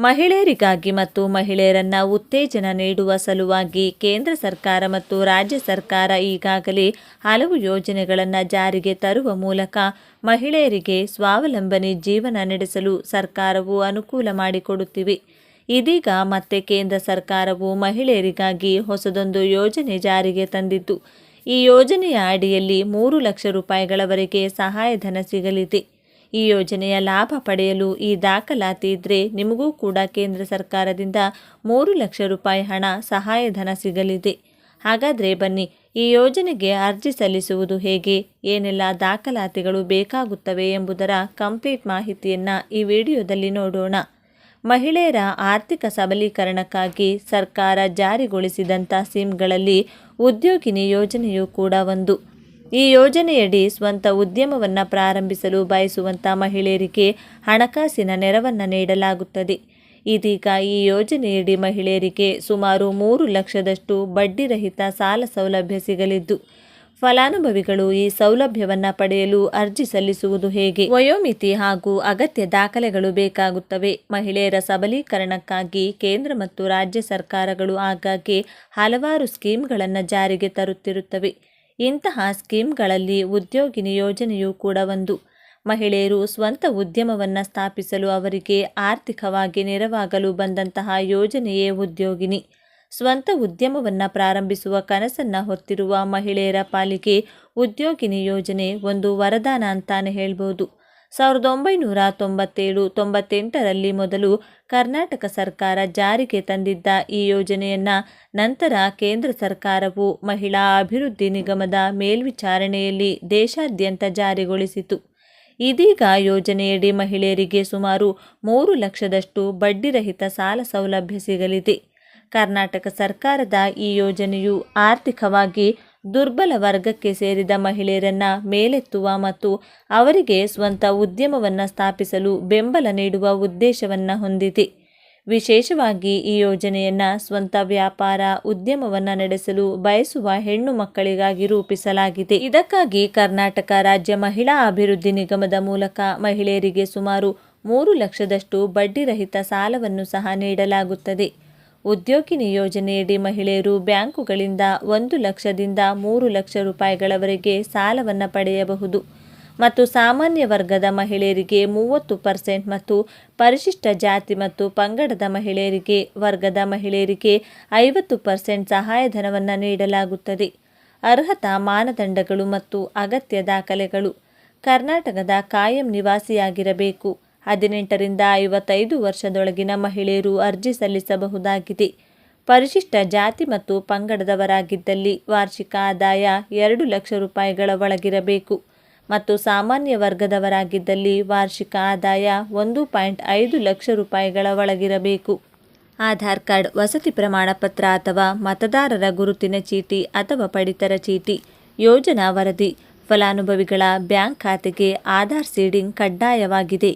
ಮಹಿಳೆಯರಿಗಾಗಿ ಮತ್ತು ಮಹಿಳೆಯರನ್ನ ಉತ್ತೇಜನ ನೀಡುವ ಸಲುವಾಗಿ ಕೇಂದ್ರ ಸರ್ಕಾರ ಮತ್ತು ರಾಜ್ಯ ಸರ್ಕಾರ ಈಗಾಗಲೇ ಹಲವು ಯೋಜನೆಗಳನ್ನು ಜಾರಿಗೆ ತರುವ ಮೂಲಕ ಮಹಿಳೆಯರಿಗೆ ಸ್ವಾವಲಂಬನೆ ಜೀವನ ನಡೆಸಲು ಸರ್ಕಾರವು ಅನುಕೂಲ ಮಾಡಿಕೊಡುತ್ತಿವೆ. ಇದೀಗ ಮತ್ತೆ ಕೇಂದ್ರ ಸರ್ಕಾರವು ಮಹಿಳೆಯರಿಗಾಗಿ ಹೊಸದೊಂದು ಯೋಜನೆ ಜಾರಿಗೆ ತಂದಿದ್ದು. ಈ ಯೋಜನೆಯ ಅಡಿಯಲ್ಲಿ ಮೂರು ಲಕ್ಷ ರೂಪಾಯಿಗಳವರೆಗೆ ಸಹಾಯಧನ ಸಿಗಲಿದೆ. ಈ ಯೋಜನೆಯ ಲಾಭ ಪಡೆಯಲು ಈ ದಾಖಲಾತಿ ಇದ್ರೆ ನಿಮಗೂ ಕೂಡ ಕೇಂದ್ರ ಸರ್ಕಾರದಿಂದ ಮೂರು ಲಕ್ಷ ರೂಪಾಯಿ ಹಣ ಸಹಾಯಧನ ಸಿಗಲಿದೆ. ಹಾಗಾದರೆ ಬನ್ನಿ, ಈ ಯೋಜನೆಗೆ ಅರ್ಜಿ ಸಲ್ಲಿಸುವುದು ಹೇಗೆ? ಏನೆಲ್ಲ ದಾಖಲಾತಿಗಳು ಬೇಕಾಗುತ್ತವೆ ಎಂಬುದರ ಕಂಪ್ಲೀಟ್ ಮಾಹಿತಿಯನ್ನು ಈ ವಿಡಿಯೋದಲ್ಲಿ ನೋಡೋಣ. ಮಹಿಳೆಯರ ಆರ್ಥಿಕ ಸಬಲೀಕರಣಕ್ಕಾಗಿ ಸರ್ಕಾರ ಜಾರಿಗೊಳಿಸಿದಂಥ ಸಿಮ್ಗಳಲ್ಲಿ ಉದ್ಯೋಗಿನಿ ಯೋಜನೆಯೂ ಕೂಡ ಒಂದು. ಈ ಯೋಜನೆಯಡಿ ಸ್ವಂತ ಉದ್ಯಮವನ್ನು ಪ್ರಾರಂಭಿಸಲು ಬಯಸುವಂಥ ಮಹಿಳೆಯರಿಗೆ ಹಣಕಾಸಿನ ನೆರವನ್ನು ನೀಡಲಾಗುತ್ತದೆ. ಇದೀಗ ಈ ಯೋಜನೆಯಡಿ ಮಹಿಳೆಯರಿಗೆ ಸುಮಾರು ಮೂರು ಲಕ್ಷದಷ್ಟು ಬಡ್ಡಿರಹಿತ ಸಾಲ ಸೌಲಭ್ಯ ಸಿಗಲಿದ್ದು, ಫಲಾನುಭವಿಗಳು ಈ ಸೌಲಭ್ಯವನ್ನು ಪಡೆಯಲು ಅರ್ಜಿ ಸಲ್ಲಿಸುವುದು ಹೇಗೆ? ವಯೋಮಿತಿ ಹಾಗೂ ಅಗತ್ಯ ದಾಖಲೆಗಳು ಬೇಕಾಗುತ್ತವೆ. ಮಹಿಳೆಯರ ಸಬಲೀಕರಣಕ್ಕಾಗಿ ಕೇಂದ್ರ ಮತ್ತು ರಾಜ್ಯ ಸರ್ಕಾರಗಳು ಆಗಾಗ್ಗೆ ಹಲವಾರು ಸ್ಕೀಮ್ಗಳನ್ನು ಜಾರಿಗೆ ತರುತ್ತಿರುತ್ತವೆ. ಇಂತಹ ಸ್ಕೀಮ್ಗಳಲ್ಲಿ ಉದ್ಯೋಗಿನಿ ಯೋಜನೆಯೂ ಕೂಡ ಒಂದು. ಮಹಿಳೆಯರು ಸ್ವಂತ ಉದ್ಯಮವನ್ನು ಸ್ಥಾಪಿಸಲು ಅವರಿಗೆ ಆರ್ಥಿಕವಾಗಿ ನೆರವಾಗಲು ಬಂದಂತಹ ಯೋಜನೆಯೇ ಉದ್ಯೋಗಿನಿ. ಸ್ವಂತ ಉದ್ಯಮವನ್ನು ಪ್ರಾರಂಭಿಸುವ ಕನಸನ್ನು ಹೊತ್ತಿರುವ ಮಹಿಳೆಯರ ಪಾಲಿಗೆ ಉದ್ಯೋಗಿನಿ ಯೋಜನೆ ಒಂದು ವರದಾನ ಅಂತಾನೆ ಹೇಳ್ಬೋದು. ಸಾವಿರದ ಒಂಬೈನೂರ ತೊಂಬತ್ತೇಳು, ತೊಂಬತ್ತೆಂಟರಲ್ಲಿ ಮೊದಲು ಕರ್ನಾಟಕ ಸರ್ಕಾರ ಜಾರಿಗೆ ತಂದಿದ್ದ ಈ ಯೋಜನೆಯನ್ನು ನಂತರ ಕೇಂದ್ರ ಸರ್ಕಾರವು ಮಹಿಳಾ ಅಭಿವೃದ್ಧಿ ನಿಗಮದ ಮೇಲ್ವಿಚಾರಣೆಯಲ್ಲಿ ದೇಶಾದ್ಯಂತ ಜಾರಿಗೊಳಿಸಿತು. ಇದೀಗ ಯೋಜನೆಯಡಿ ಮಹಿಳೆಯರಿಗೆ ಸುಮಾರು ಮೂರು ಲಕ್ಷದಷ್ಟು ಬಡ್ಡಿರಹಿತ ಸಾಲ ಸೌಲಭ್ಯ ಸಿಗಲಿದೆ. ಕರ್ನಾಟಕ ಸರ್ಕಾರದ ಈ ಯೋಜನೆಯು ಆರ್ಥಿಕವಾಗಿ ದುರ್ಬಲ ವರ್ಗಕ್ಕೆ ಸೇರಿದ ಮಹಿಳೆಯರನ್ನ ಮೇಲೆತ್ತುವ ಮತ್ತು ಅವರಿಗೆ ಸ್ವಂತ ಉದ್ಯಮವನ್ನು ಸ್ಥಾಪಿಸಲು ಬೆಂಬಲ ನೀಡುವ ಉದ್ದೇಶವನ್ನು ಹೊಂದಿದೆ. ವಿಶೇಷವಾಗಿ ಈ ಯೋಜನೆಯನ್ನು ಸ್ವಂತ ವ್ಯಾಪಾರ, ಉದ್ಯಮವನ್ನು ನಡೆಸಲು ಬಯಸುವ ಹೆಣ್ಣು ಮಕ್ಕಳಿಗಾಗಿ ರೂಪಿಸಲಾಗಿದೆ. ಇದಕ್ಕಾಗಿ ಕರ್ನಾಟಕ ರಾಜ್ಯ ಮಹಿಳಾ ಅಭಿವೃದ್ಧಿ ನಿಗಮದ ಮೂಲಕ ಮಹಿಳೆಯರಿಗೆ ಸುಮಾರು ಮೂರು ಲಕ್ಷದಷ್ಟು ಬಡ್ಡಿರಹಿತ ಸಾಲವನ್ನು ಸಹ ನೀಡಲಾಗುತ್ತದೆ. ಉದ್ಯೋಗಿನಿ ಯೋಜನೆಯಡಿ ಮಹಿಳೆಯರು ಬ್ಯಾಂಕುಗಳಿಂದ ಒಂದು ಲಕ್ಷದಿಂದ ಮೂರು ಲಕ್ಷ ರೂಪಾಯಿಗಳವರೆಗೆ ಸಾಲವನ್ನು ಪಡೆಯಬಹುದು. ಮತ್ತು ಸಾಮಾನ್ಯ ವರ್ಗದ ಮಹಿಳೆಯರಿಗೆ ಮೂವತ್ತು ಪರ್ಸೆಂಟ್ ಮತ್ತು ಪರಿಶಿಷ್ಟ ಜಾತಿ ಮತ್ತು ಪಂಗಡದ ಮಹಿಳೆಯರಿಗೆ, ವರ್ಗದ ಮಹಿಳೆಯರಿಗೆ ಐವತ್ತು ಪರ್ಸೆಂಟ್ ಸಹಾಯಧನವನ್ನು ನೀಡಲಾಗುತ್ತದೆ. ಅರ್ಹತಾ ಮಾನದಂಡಗಳು ಮತ್ತು ಅಗತ್ಯ ದಾಖಲೆಗಳು. ಕರ್ನಾಟಕದ ಕಾಯಂ ನಿವಾಸಿಯಾಗಿರಬೇಕು. ಹದಿನೆಂಟರಿಂದ ಐವತ್ತೈದು ವರ್ಷದೊಳಗಿನ ಮಹಿಳೆಯರು ಅರ್ಜಿ ಸಲ್ಲಿಸಬಹುದಾಗಿದೆ. ಪರಿಶಿಷ್ಟ ಜಾತಿ ಮತ್ತು ಪಂಗಡದವರಾಗಿದ್ದಲ್ಲಿ ವಾರ್ಷಿಕ ಆದಾಯ ಎರಡು ಲಕ್ಷ ರೂಪಾಯಿಗಳ ಒಳಗಿರಬೇಕು ಮತ್ತು ಸಾಮಾನ್ಯ ವರ್ಗದವರಾಗಿದ್ದಲ್ಲಿ ವಾರ್ಷಿಕ ಆದಾಯ ಒಂದು ಪಾಯಿಂಟ್ ಐದು ಲಕ್ಷ ರೂಪಾಯಿಗಳ ಒಳಗಿರಬೇಕು. ಆಧಾರ್ ಕಾರ್ಡ್, ವಸತಿ ಪ್ರಮಾಣ ಪತ್ರ ಅಥವಾ ಮತದಾರರ ಗುರುತಿನ ಚೀಟಿ ಅಥವಾ ಪಡಿತರ ಚೀಟಿ, ಯೋಜನಾ ವರದಿ, ಫಲಾನುಭವಿಗಳ ಬ್ಯಾಂಕ್ ಖಾತೆಗೆ ಆಧಾರ್ ಸೀಡಿಂಗ್ ಕಡ್ಡಾಯವಾಗಿದೆ.